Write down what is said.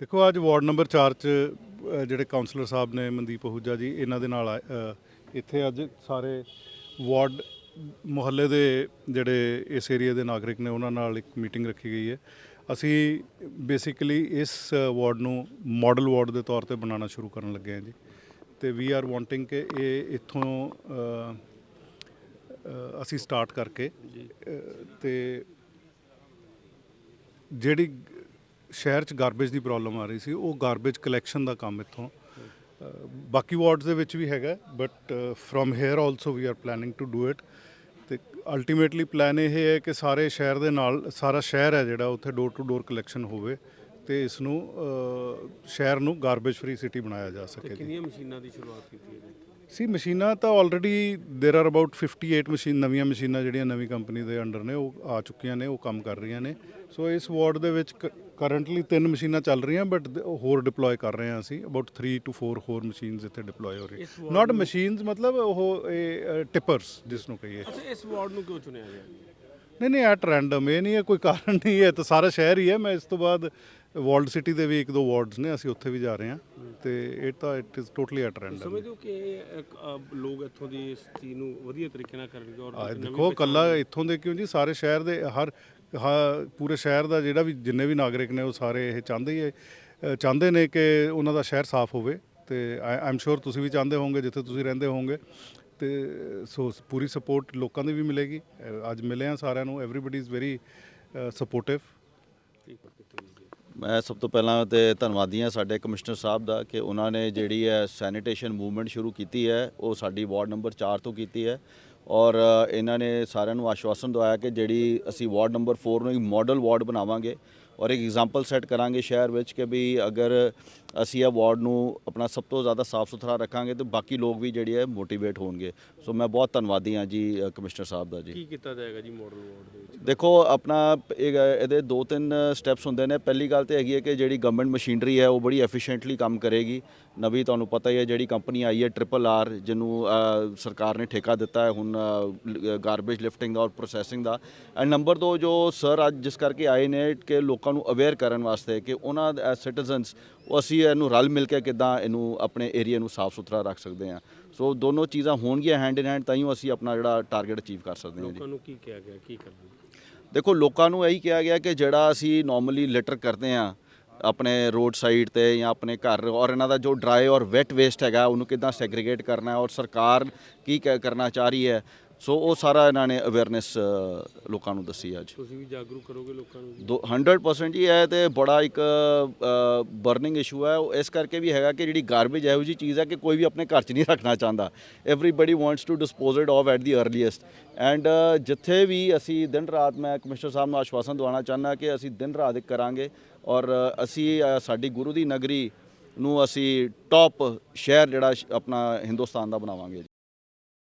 ਦੇਖੋ ਅੱਜ ward number 4 ਚ ਅ, ਜਿਹੜੇ ਕਾਉਂਸਲਰ ਸਾਹਿਬ ਨੇ ਮਨਦੀਪ ਅਹੂਜਾ ਜੀ ਇਹਨਾਂ ਦੇ ਨਾਲ ਆਏ- ਅ, ਇੱਥੇ ਅੱਜ ਸਾਰੇ ਵਾਰਡ ਮੁਹੱਲੇ ਦੇ ਜਿਹੜੇ ਇਸ ਏਰੀਆ ਦੇ ਨਾਗਰਿਕ ਨੇ ਉਹਨਾਂ ਨਾਲ ਇੱਕ ਮੀਟਿੰਗ ਰੱਖੀ ਗਈ ਹੈ। ਅਸੀਂ ਬੇਸਿਕਲੀ ਇਸ ਵਾਰਡ ਨੂੰ ਮਾਡਲ ਵਾਰਡ ਦੇ ਤੌਰ ਤੇ ਬਣਾਉਣਾ ਸ਼ੁਰੂ ਕਰਨ ਲੱਗੇ ਹਾਂ ਜੀ। ਤੇ ਵੀ ਆਰ ਵਾਂਟਿੰਗ ਕਿ ਇਹ ਇੱਥੋਂ ਅ, ਅ, ਅਸੀਂ ਸਟਾਰਟ ਕਰਕੇ ਅ, ਤੇ ਜਿਹੜੀ ਸ਼ਹਿਰ ਚ ਗਾਰਬੇਜ ਦੀ ਪ੍ਰੋਬਲਮ ਆ ਰਹੀ ਸੀ ਉਹ ਗਾਰਬੇਜ ਕਲੈਕਸ਼ਨ ਦਾ ਕੰਮ ਇੱਥੋਂ ਅ, ਬਾਕੀ ਵਾਰਡਸ ਦੇ ਵਿੱਚ ਵੀ ਹੈਗਾ but from here also we are planning to do it ਤੇ ਅਲਟੀਮੇਟਲੀ ਪਲਾਨ ਇਹ ਹੈ ਕਿ ਸਾਰੇ ਸ਼ਹਿਰ ਦੇ ਨਾਲ ਸਾਰਾ ਸ਼ਹਿਰ ਹੈ ਜਿਹੜਾ ਉੱਥੇ ਡੋਰ ਟੂ ਡੋਰ ਕਲੈਕਸ਼ਨ ਹੋਵੇ ਤੇ ਇਸ ਨੂੰ ਅ, ਸ਼ਹਿਰ ਨੂੰ ਗਾਰਬੇਜ ਫ੍ਰੀ ਸਿਟੀ ਬਣਾਇਆ ਜਾ ਤੇ ਸਕੇ ਜੀ ਕਿੰਨੀਆਂ ਮਸ਼ੀਨਾਂ ਦੀ ਸ਼ੁਰੂਆਤ ਕੀਤੀ ਹੈ ਜੀ ਸੀ ਮਸ਼ੀਨਾਂ ਤਾਂ already there are about 58 machine ਨਵੀਆਂ ਮਸ਼ੀਨਾਂ ਜਿਹੜੀਆਂ ਨਵੀਂ ਕੰਪਨੀ ਦੇ ਅੰਡਰ ਨੇ ਉਹ ਆ ਚੁੱਕੀਆਂ ਨੇ ਉਹ ਕੰਮ ਕਰ ਰਹੀਆਂ ਨੇ ਸੋ ਇਸ ਵਾਰਡ ਦੇ ਵਿੱਚ ਕਰੰਟਲੀ ਤਿੰਨ ਮਸ਼ੀਨਾਂ ਚੱਲ ਰਹੀਆਂ ਬਟ ਹੋਰ ਡਿਪਲੋਏ ਕਰ ਰਹੇ ਹਾਂ ਅਸੀਂ ਅਬਾਊਟ 3 ਟੂ 4 ਹੋਰ ਮਸ਼ੀਨਸ ਇੱਥੇ ਡਿਪਲੋਏ ਹੋ ਰਹੀ ਨਾਟ ਮਸ਼ੀਨਸ ਮਤਲਬ ਉਹ ਇਹ ਟਿਪਰਸ ਜਿਸ ਨੂੰ ਕਹੀਏ। ਅੱਛਾ ਇਸ ਵਾਰਡ ਨੂੰ ਕਿਉਂ ਚੁਣਿਆ ਗਿਆ? ਨਹੀਂ ਨਹੀਂ ਐਟ ਰੈਂਡਮ ਇਹ ਨਹੀਂ ਹੈ ਕੋਈ ਕਾਰਨ ਨਹੀਂ ਹੈ ਤਾਂ ਸਾਰਾ ਸ਼ਹਿਰ ਹੀ ਹੈ। ਮੈਂ ਇਸ ਤੋਂ ਬਾਅਦ ਵਾਰਡ ਸਿਟੀ ਦੇ ਵੀ ਇੱਕ ਦੋ ਵਾਰਡਸ ਨੇ ਅਸੀਂ ਉੱਥੇ ਵੀ ਜਾ ਰਹੇ ਹਾਂ। ਤੇ ਇਹ ਤਾਂ it is totally at random ਸਮਝਦੇ ਹੋ ਕਿ ਇਹ ਇੱਕ, ਅ, ਲੋਕ ਇੱਥੋਂ ਦੀ ਇਸ ਚੀਜ਼ ਨੂੰ ਵਧੀਆ ਤਰੀਕੇ ਨਾਲ ਕਰਨਗੇ ਔਰ ਆ ਦੇਖੋ ਕੱਲਾ ਇੱਥੋਂ ਦੇ ਕਿਉਂ ਜੀ? ਸਾਰੇ ਸ਼ਹਿਰ ਦੇ ਹਰ ਹਾ- ਪੂਰੇ ਸ਼ਹਿਰ ਦਾ ਜਿਹੜਾ ਵੀ ਜਿੰਨੇ ਵੀ ਨਾਗਰਿਕ ਨੇ ਉਹ ਸਾਰੇ ਇਹ ਚਾਹੁੰਦੇ ਹੀ ਹੈ, ਅ, ਚਾਹੁੰਦੇ ਨੇ ਕਿ ਉਹਨਾਂ ਦਾ ਸ਼ਹਿਰ ਸਾਫ਼ ਹੋਵੇ। ਤੇ ਆਈ ਐਮ ਸ਼ੋਰ ਤੁਸੀਂ ਵੀ ਚਾਹੁੰਦੇ ਹੋਵੋਗੇ ਜਿੱਥੇ ਤੁਸੀਂ ਰਹਿੰਦੇ ਹੋਵੋਗੇ। ਤੇ, ਸੋ ਪੂਰੀ ਸਪੋਰਟ ਲੋਕਾਂ ਦੀ ਵੀ ਮਿਲੇਗੀ। ਅੱਜ ਮਿਲੇ ਆ ਸਾਰਿਆਂ ਨੂੰ। ਐਵਰੀਬਾਡੀ ਇਜ਼ ਵੈਰੀ ਸਪੋਰਟਿਵ ਮੈਂ ਸਭ ਤੋਂ ਪਹਿਲਾਂ ਤੇ ਧੰਨਵਾਦੀ ਹਾਂ ਸਾਡੇ ਕਮਿਸ਼ਨਰ ਸਾਹਿਬ ਦਾ ਕਿ ਉਹਨਾਂ ਨੇ ਜਿਹੜੀ ਹੈ ਸੈਨੀਟੇਸ਼ਨ ਮੂਵਮੈਂਟ ਸ਼ੁਰੂ ਕੀਤੀ ਹੈ, ਉਹ ਸਾਡੀ ਵਾਰਡ ਨੰਬਰ 4 ਤੋਂ ਕੀਤੀ ਹੈ। ਔਰ ਇਹਨਾਂ ਨੇ ਸਾਰਿਆਂ ਨੂੰ ਆਸ਼ਵਾਸਨ ਦਵਾਇਆ ਕਿ ਜਿਹੜੀ ਅਸੀਂ ਵਾਰਡ ਨੰਬਰ 4 ਨੂੰ ਇੱਕ ਮਾਡਲ ਵਾਰਡ ਬਣਾਵਾਂਗੇ। ਔਰ ਇੱਕ ਐਗਜ਼ਾਮਪਲ ਸੈੱਟ ਕਰਾਂਗੇ ਸ਼ਹਿਰ ਵਿੱਚ ਕਿ ਵੀ ਅਗਰ ਅਸੀਂ ਇਹ ਵਾਰਡ ਨੂੰ ਆਪਣਾ ਸਭ ਤੋਂ ਜ਼ਿਆਦਾ ਸਾਫ਼ ਸੁਥਰਾ ਰੱਖਾਂਗੇ ਤੇ ਬਾਕੀ ਲੋਕ ਵੀ ਜਿਹੜੀ ਹੈ ਮੋਟੀਵੇਟ ਹੋਣਗੇ। ਸੋ ਮੈਂ ਬਹੁਤ ਧੰਨਵਾਦੀ ਹਾਂ ਜੀ ਕਮਿਸ਼ਨਰ ਸਾਹਿਬ ਦਾ ਜੀ। ਕੀ ਕੀਤਾ ਜਾਏਗਾ ਜੀ ਮਾਡਲ ਵਾਰਡ ਦੇ ਵਿੱਚ? ਦੇਖੋ ਆਪਣਾ ਇਹ- ਇਹਦੇ ਦੋ ਤਿੰਨ ਸਟੈਪਸ ਹੁੰਦੇ ਨੇ। ਪਹਿਲੀ ਗੱਲ ਤੇ ਹੈਗੀ ਹੈ ਕਿ ਜਿਹੜੀ ਗਵਰਨਮੈਂਟ ਮਸ਼ੀਨਰੀ ਹੈ ਉਹ ਬੜੀ ਐਫੀਸ਼ੀਐਂਟਲੀ ਕੰਮ ਕਰੇਗੀ। ਨਵੀਂ ਤੁਹਾਨੂੰ ਪਤਾ ਹੀ ਹੈ ਜਿਹੜੀ ਕੰਪਨੀ ਆਈ ਹੈ ਟ੍ਰਿਪਲ ਆਰ ਜਿਹਨੂੰ ਸਰਕਾਰ ਨੇ ਠੇਕਾ ਦਿੱਤਾ ਹੈ ਹੁਣ ਗਾਰਬੇਜ ਲਿਫਟਿੰਗ ਦਾ ਔਰ ਪ੍ਰੋਸੈਸਿੰਗ ਦਾ। ਐਂਡ ਨੰਬਰ 2 ਜੋ ਸਰ ਅੱਜ ਜਿਸ ਕਰਕੇ ਆਏ ਨੇ ਕਿ ਲੋਕਾਂ ਨੂੰ ਅਵੇਅਰ ਕਰਨ ਵਾਸਤੇ ਕਿ ਉਹਨਾਂ ਸਿਟੀਜ਼ਨਸ ਅਸੀਂ ਇਹਨੂੰ ਰਲ ਮਿਲ ਕੇ ਕਿਦਾਂ ਇਹਨੂੰ ਆਪਣੇ ਏਰੀਆ ਨੂੰ ਸਾਫ਼ ਸੁਥਰਾ ਰੱਖ ਸਕਦੇ ਹਾਂ। ਸੋ ਦੋਨੋਂ ਚੀਜ਼ਾਂ ਹੋਣਗੀਆਂ ਹੈਂਡ ਇਨ ਹੈਂਡ ਤਾਂ ਹੀ ਅਸੀਂ ਆਪਣਾ ਜਿਹੜਾ ਟਾਰਗੇਟ ਅਚੀਵ ਕਰ ਸਕਦੇ ਹਾਂ ਲੋਕਾਂ ਨੂੰ ਕੀ ਕਿਹਾ ਗਿਆ ਕੀ ਕਰਨਾ? ਦੇਖੋ ਲੋਕਾਂ ਨੂੰ ਇਹੀ ਕਿਹਾ ਗਿਆ ਕਿ ਜਿਹੜਾ ਅਸੀਂ ਨਾਰਮਲੀ ਲਿਟਰ ਕਰਦੇ ਆ ਆਪਣੇ ਰੋਡ ਸਾਈਡ ਤੇ ਜਾਂ ਆਪਣੇ ਘਰ ਔਰ ਇਹਨਾਂ ਦਾ ਜੋ ਡਰਾਈ ਔਰ ਵੈਟ ਵੇਸਟ ਹੈਗਾ ਉਹਨੂੰ ਕਿਦਾਂ ਸੈਗਰੀਗੇਟ ਕਰਨਾ ਹੈ ਔਰ ਸਰਕਾਰ ਕ- ਕਰਨਾ ਚਾਹ ਰਹੀ ਹੈ ਸੋ ਉਹ ਸਾਰਾ ਇਹਨਾਂ ਨੇ ਅਵੇਅਰਨੈਸ ਲੋਕਾਂ ਨੂੰ ਦੱਸੀ ਅੱਜ। ਤੁਸੀਂ ਵੀ ਜਾਗਰੂਕ ਕਰੋਗੇ ਲੋਕਾਂ ਨੂੰ ਜੀ ਦੋ 100% ਹੀ ਹੈ ਤੇ ਬੜਾ ਇੱਕ ਬਰਨਿੰਗ ਇਸ਼ੂ ਹੈ। ਉਹ ਇਸ ਕਰਕੇ ਵੀ ਹੈਗਾ ਕਿ ਜਿਹੜੀ ਗਾਰਬੇਜ ਇਹੋ ਜੀ ਚੀਜ਼ ਹੈ ਕਿ ਕੋਈ ਵੀ ਆਪਣੇ ਘਰ 'ਚ ਨਹੀਂ ਰੱਖਣਾ ਚਾਹੁੰਦਾ। Everybody wants to dispose it of at the earliest and ਜਿੱਥੇ ਵੀ ਅਸੀਂ ਦਿਨ ਰਾਤ ਮੈਂ ਕਮਿਸ਼ਨਰ ਸਾਹਿਬ ਨੂੰ ਆਸ਼ਵਾਸਨ ਦਿਵਾਉਣਾ ਚਾਹੁੰਦਾ ਕਿ ਅਸੀਂ ਦਿਨ ਰਾਤ ਇੱਕ ਕਰਾਂਗੇ। ਔਰ ਅ, ਅਸੀਂ ਅ, ਸਾਡੀ ਗੁਰੂ ਦੀ ਨਗਰੀ ਨੂੰ ਅਸੀਂ ਟੌਪ ਸ਼ਹਿਰ ਜਿਹੜਾ ਸ਼- ਆਪਣਾ ਹਿੰਦੁਸਤਾਨ ਦਾ ਬਣਾਵਾਂਗੇ ਜੀ।